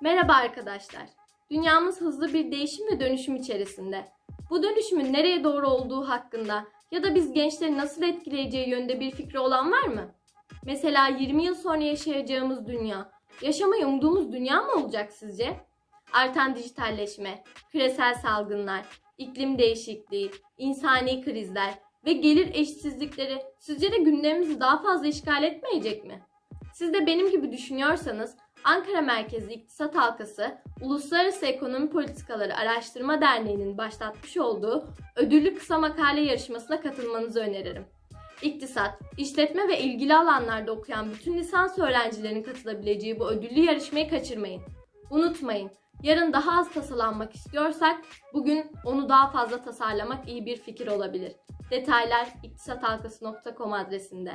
Merhaba arkadaşlar. Dünyamız hızlı bir değişim ve dönüşüm içerisinde. Bu dönüşümün nereye doğru olduğu hakkında ya da biz gençleri nasıl etkileyeceği yönde bir fikri olan var mı? Mesela 20 yıl sonra yaşayacağımız dünya, yaşamayı umduğumuz dünya mı olacak sizce? Artan dijitalleşme, küresel salgınlar, iklim değişikliği, insani krizler ve gelir eşitsizlikleri sizce de gündemimizi daha fazla işgal etmeyecek mi? Siz de benim gibi düşünüyorsanız Ankara merkezli İktisat Halkası, Uluslararası Ekonomi Politikaları Araştırma Derneği'nin başlatmış olduğu ödüllü kısa makale yarışmasına katılmanızı öneririm. İktisat, işletme ve ilgili alanlarda okuyan bütün lisans öğrencilerinin katılabileceği bu ödüllü yarışmayı kaçırmayın. Unutmayın, yarın daha az tasalanmak istiyorsak bugün onu daha fazla tasarlamak iyi bir fikir olabilir. Detaylar iktisathalkası.com adresinde.